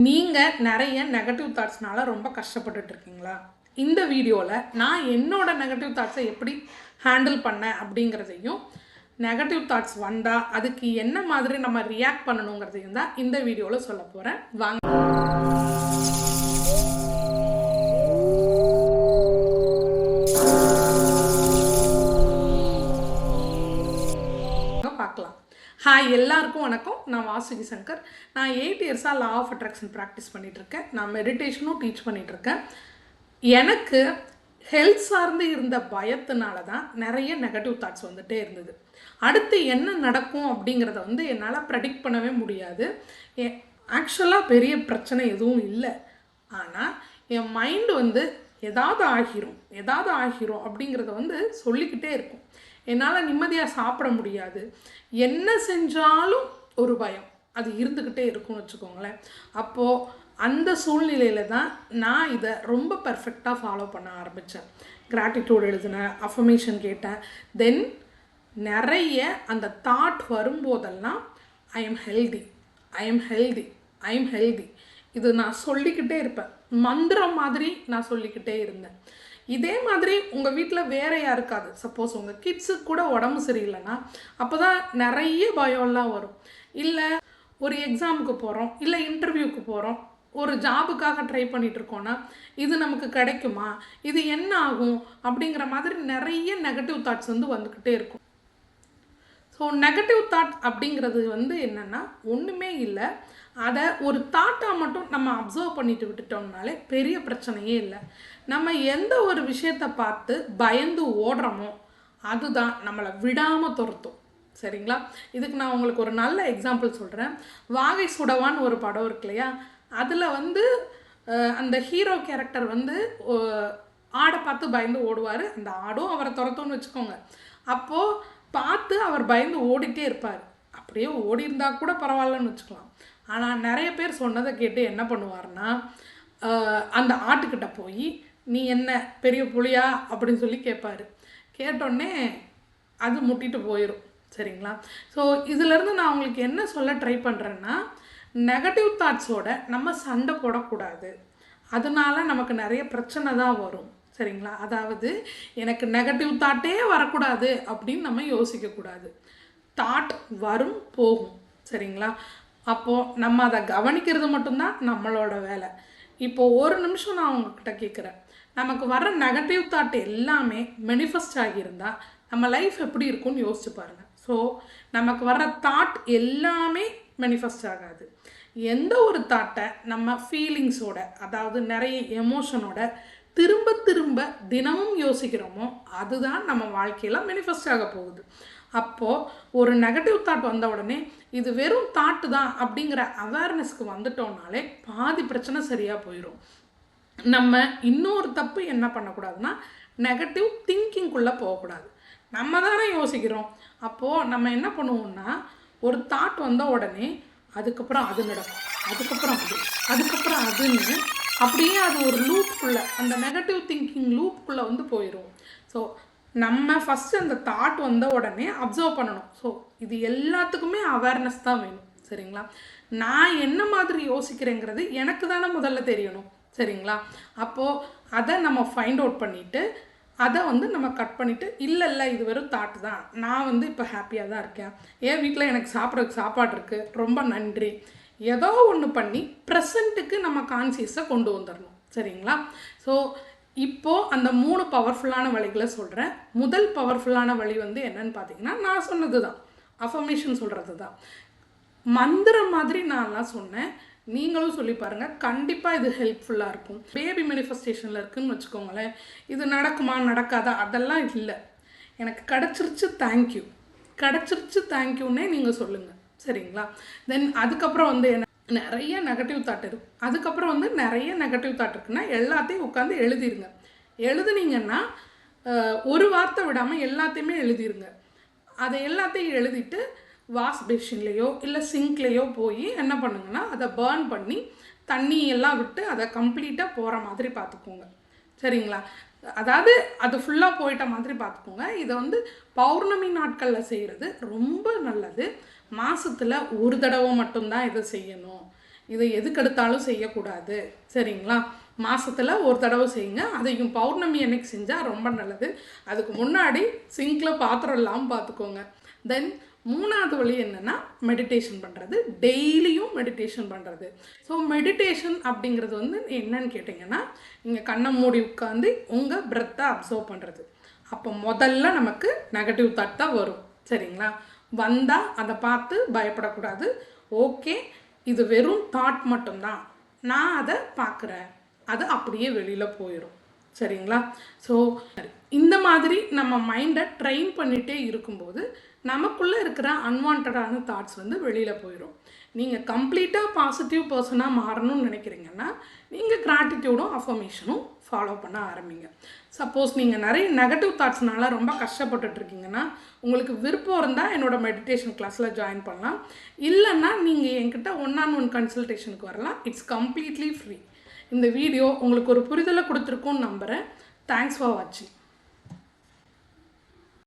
நீங்கள் நிறைய நெகட்டிவ் தாட்ஸ்னால ரொம்ப கஷ்டப்பட்டுட்டு இருக்கீங்களா இந்த வீடியோவில் நான் என்னோட நெகட்டிவ் தாட்ஸை எப்படி ஹேண்டில் பண்ணேன் அப்படிங்கிறதையும் நெகட்டிவ் தாட்ஸ் வந்தால் அதுக்கு என்ன மாதிரி நம்ம ரியாக்ட் பண்ணணுங்கிறதையும் தான் இந்த வீடியோவில் சொல்ல போகிறேன் வாங்க. ஹாய் எல்லாருக்கும் வணக்கம். நான் வாசுகி சங்கர். நான் எயிட் இயர்ஸாக லா ஆஃப் அட்ராக்ஷன் ப்ராக்டிஸ் பண்ணிகிட்ருக்கேன் நான் மெடிடேஷனும் டீச் பண்ணிகிட்ருக்கேன் எனக்கு ஹெல்த் சார்ந்து இருந்த பயத்தினால தான் நிறைய நெகட்டிவ் தாட்ஸ் வந்துகிட்டே இருந்தது. அடுத்து என்ன நடக்கும் அப்படிங்கிறத வந்து என்னால் ப்ரெடிக்ட் பண்ணவே முடியாது. ஆக்சுவலாக பெரிய பிரச்சனை எதுவும் இல்லை. ஆனால் என் மைண்டு வந்து எதாவது ஆகிரும். எதாவது ஆகிரும் அப்படிங்கிறத வந்து சொல்லிக்கிட்டே இருக்கும். என்னால் நிம்மதியாக சாப்பிட முடியாது. என்ன செஞ்சாலும் ஒரு பயம். அது இருந்துக்கிட்டே இருக்கும்னு வச்சுக்கோங்களேன். அப்போது அந்த சூழ்நிலையில் தான் நான் இதை ரொம்ப பர்ஃபெக்டாக ஃபாலோ பண்ண ஆரம்பித்தேன் கிராட்டிடியூட் எழுதினேன் அஃபர்மேஷன் கேட்டேன். தென் நிறைய அந்த தாட் வரும்போதெல்லாம் I am healthy I am healthy I am healthy இது நான் சொல்லிக்கிட்டே இருப்பேன். மந்திரம் மாதிரி நான் சொல்லிக்கிட்டே இருந்தேன். இதே மாதிரி உங்கள் வீட்டில் வேறு யாருக்காது சப்போஸ் உங்கள் கிட்ஸுக்கு கூட உடம்பு சரியில்லைன்னா அப்போ தான் நிறைய பயம்லாம் வரும். இல்லை ஒரு எக்ஸாமுக்கு போகிறோம் இல்லை இன்டர்வியூக்கு போகிறோம் ஒரு ஜாபுக்காக ட்ரை பண்ணிகிட்ருக்கோன்னா இது நமக்கு கிடைக்குமா? இது என்ன ஆகும்? அப்படிங்கிற மாதிரி நிறைய நெகட்டிவ் தாட்ஸ் வந்து வந்துக்கிட்டே இருக்கும். ஸோ நெகட்டிவ் தாட் அப்படிங்கிறது வந்து என்னென்னா ஒன்றுமே இல்லை. அதை ஒரு தாட்டாக மட்டும் நம்ம அப்சர்வ் பண்ணிட்டு விட்டுட்டோம்னாலே பெரிய பிரச்சனையே இல்லை. நம்ம எந்த ஒரு விஷயத்தை பார்த்து பயந்து ஓடுறோமோ அதுதான் நம்மளை விடாமல் துரத்தும். சரிங்களா? இதுக்கு நான் உங்களுக்கு ஒரு நல்ல எக்ஸாம்பிள் சொல்கிறேன் வாகை சுடவான்னு ஒரு படம் இருக்கு இல்லையா? அதில் வந்து அந்த ஹீரோ கேரக்டர் வந்து ஆடை பார்த்து பயந்து ஓடுவார். அந்த ஆடும் அவரை துரத்தும்னு வச்சுக்கோங்க. அப்போது பார்த்து அவர் பயந்து ஓடிட்டே இருப்பார். அப்படியே ஓடி இருந்தால் கூட பரவாயில்லன்னு வச்சுக்கலாம். ஆனால் நிறைய பேர் சொன்னதை கேட்டு என்ன பண்ணுவார்னா அந்த ஆட்டுக்கிட்ட போய் நீ என்ன பெரிய புலியா? அப்படின்னு சொல்லி கேட்பாரு. கேட்டோடனே அது முட்டிட்டு போயிடும் சரிங்களா? ஸோ இதிலேருந்து நான் உங்களுக்கு என்ன சொல்ல ட்ரை பண்ணுறேன்னா நெகட்டிவ் தாட்ஸோட நம்ம சண்டை போடக்கூடாது. அதனால நமக்கு நிறைய பிரச்சனை தான் வரும் சரிங்களா? அதாவது எனக்கு நெகட்டிவ் தாட்டே வரக்கூடாது அப்படின்னு நம்ம யோசிக்கக்கூடாது. தாட் வரும் போகும் சரிங்களா? அப்போது நம்ம அதை கவனிக்கிறது மட்டும்தான் நம்மளோட வேலை. இப்போ ஒரு நிமிஷம் நான் உங்ககிட்ட கேட்குறேன் நமக்கு வர நெகட்டிவ் தாட் எல்லாமே மெனிஃபெஸ்ட் ஆகியிருந்தால் நம்ம லைஃப் எப்படி இருக்கும்னு யோசிச்சு பாருங்கள் ஸோ நமக்கு வர்ற தாட் எல்லாமே மெனிஃபெஸ்ட் ஆகாது. எந்த ஒரு தாட்டை நம்ம ஃபீலிங்ஸோட அதாவது நிறைய எமோஷனோட திரும்ப திரும்ப தினமும் யோசிக்கிறோமோ அதுதான் நம்ம வாழ்க்கையில் மெனிஃபெஸ்ட் ஆக போகுது. அப்போது ஒரு நெகட்டிவ் தாட் வந்த உடனே இது வெறும் தாட்டு தான் அப்படிங்கிற அவேர்னஸ்க்கு வந்துட்டோம்னாலே பாதி பிரச்சனை சரியாக போயிடும் நம்ம இன்னொரு தப்பு என்ன பண்ணக்கூடாதுன்னா நெகட்டிவ் திங்கிங்குள்ளே போகக்கூடாது. நம்ம தானே யோசிக்கிறோம். அப்போது நம்ம என்ன பண்ணுவோம்னா ஒரு தாட் வந்த உடனே அதுக்கப்புறம் அது நடக்கும். அதுக்கப்புறம் அது. அதுக்கப்புறம் அதுன்னு அப்படியே அது ஒரு லூப்புக்குள்ளே அந்த நெகட்டிவ் திங்கிங் லூப்புக்குள்ளே வந்து போயிடும் ஸோ நம்ம ஃபஸ்ட்டு அந்த தாட் வந்த உடனே அப்சர்வ் பண்ணணும். ஸோ இது எல்லாத்துக்குமே அவேர்னஸ் தான் வேணும். சரிங்களா? நான் என்ன மாதிரி யோசிக்கிறேங்கிறது எனக்கு தானே முதல்ல தெரியணும். சரிங்களா? அப்போது அதை நம்ம ஃபைண்ட் அவுட் பண்ணிவிட்டு அதை வந்து நம்ம கட் பண்ணிவிட்டு இல்லை இல்லை இது வெறும் தாட்டு தான். நான் வந்து இப்போ ஹாப்பியாக தான் இருக்கேன். என் வீட்டில் எனக்கு சாப்பிட்றதுக்கு சாப்பாடு இருக்குது ரொம்ப நன்றி. ஏதோ ஒன்று பண்ணி ப்ரெசண்ட்டுக்கு நம்ம கான்சியஸை கொண்டு வந்துடணும் சரிங்களா? ஸோ இப்போது அந்த மூணு பவர்ஃபுல்லான வழிகளை சொல்கிறேன் முதல் பவர்ஃபுல்லான வழி வந்து என்னன்னு பார்த்தீங்கன்னா நான் சொன்னது தான் அஃபர்மேஷன் சொல்கிறது தான் மந்திரம் மாதிரி நான்லாம் சொன்னேன். நீங்களும் சொல்லி பாருங்கள் கண்டிப்பாக இது ஹெல்ப்ஃபுல்லாக இருக்கும். பேபி மேனிஃபெஸ்டேஷனில் இருக்குதுன்னு வச்சுக்கோங்களேன். இது நடக்குமா நடக்காதா? அதெல்லாம் இல்லை. எனக்கு கிடச்சிருச்சு தேங்க்யூ கிடச்சிருச்சு தேங்க்யூன்னே நீங்கள் சொல்லுங்கள் சரிங்களா? தென் அதுக்கப்புறம் வந்து என்ன? நிறைய நெகட்டிவ் தாட் இருக்கும் அதுக்கப்புறம் வந்து நிறைய நெகட்டிவ் தாட் இருக்குன்னா எல்லாத்தையும் உட்காந்து எழுதிருங்க. எழுதுனீங்கன்னா ஒரு வார்த்தை விடாமல் எல்லாத்தையுமே எழுதிருங்க. அதை எல்லாத்தையும் எழுதிட்டு வாஷ் பேஷன்லேயோ இல்லை சிங்க்லேயோ போய் என்ன பண்ணுங்கன்னா அதை பேர்ன் பண்ணி தண்ணி எல்லாம் விட்டு அதை கம்ப்ளீட்டாக போகிற மாதிரி பார்த்துக்கோங்க. சரிங்களா? அதாவது அது ஃபுல்லாக போயிட்ட மாதிரி பார்த்துக்கோங்க. இதை வந்து பௌர்ணமி நாட்களில் செய்கிறது ரொம்ப நல்லது. மாதத்தில் ஒரு தடவை மட்டும்தான் இதை செய்யணும். இதை எதுக்கெடுத்தாலும் செய்யக்கூடாது. சரிங்களா? மாதத்தில் ஒரு தடவை செய்யுங்க. அதையும் பௌர்ணமி அன்னைக்கு செஞ்சால் ரொம்ப நல்லது. அதுக்கு முன்னாடி சிங்கில் பாத்திரம் இல்லாமல் பார்த்துக்கோங்க. தென் மூணாவது வழி என்னென்னா மெடிடேஷன் பண்ணுறது டெய்லியும் மெடிடேஷன் பண்ணுறது ஸோ மெடிடேஷன் அப்படிங்கிறது வந்து என்னன்னு கேட்டிங்கன்னா நீங்கள் கண்ணை மூடி உட்காந்து உங்கள் பிரெத்தை அப்சர்வ் பண்ணுறது அப்போ முதல்ல நமக்கு நெகட்டிவ் தாட் தான் வரும். சரிங்களா? வந்தால் அதை பார்த்து பயப்படக்கூடாது. ஓகே இது வெறும் தாட் மட்டும்தான். நான் அதை பார்க்குறேன். அது அப்படியே வெளியில் போயிடும் சரிங்களா? ஸோ இந்த மாதிரி நம்ம மைண்டை ட்ரெயின் பண்ணிகிட்டே இருக்கும்போது நமக்குள்ளே இருக்கிற அன்வான்டான தாட்ஸ் வந்து வெளியில் போயிடும் நீங்கள் கம்ப்ளீட்டாக பாசிட்டிவ் பர்சனாக மாறணும்னு நினைக்கிறீங்கன்னா நீங்கள் கிராட்டிடியூடும் அஃபர்மேஷனும் ஃபாலோ பண்ண ஆரம்பிங்க. சப்போஸ் நீங்கள் நிறைய நெகட்டிவ் தாட்ஸ்னால ரொம்ப கஷ்டப்பட்டுட்டு இருக்கீங்கன்னா உங்களுக்கு விருப்பம் இருந்தால் என்னோட மெடிடேஷன் கிளாஸில் ஜாயின் பண்ணலாம். இல்லைன்னா நீங்கள் என்கிட்ட ஒன் ஆன் ஒன் கன்சல்டேஷனுக்கு வரலாம். இட்ஸ் கம்ப்ளீட்லி ஃப்ரீ இந்த வீடியோ உங்களுக்கு ஒரு புரிதலை கொடுத்துருக்கும்னு நம்புகிறேன் தேங்க்ஸ் ஃபார் வாட்சிங்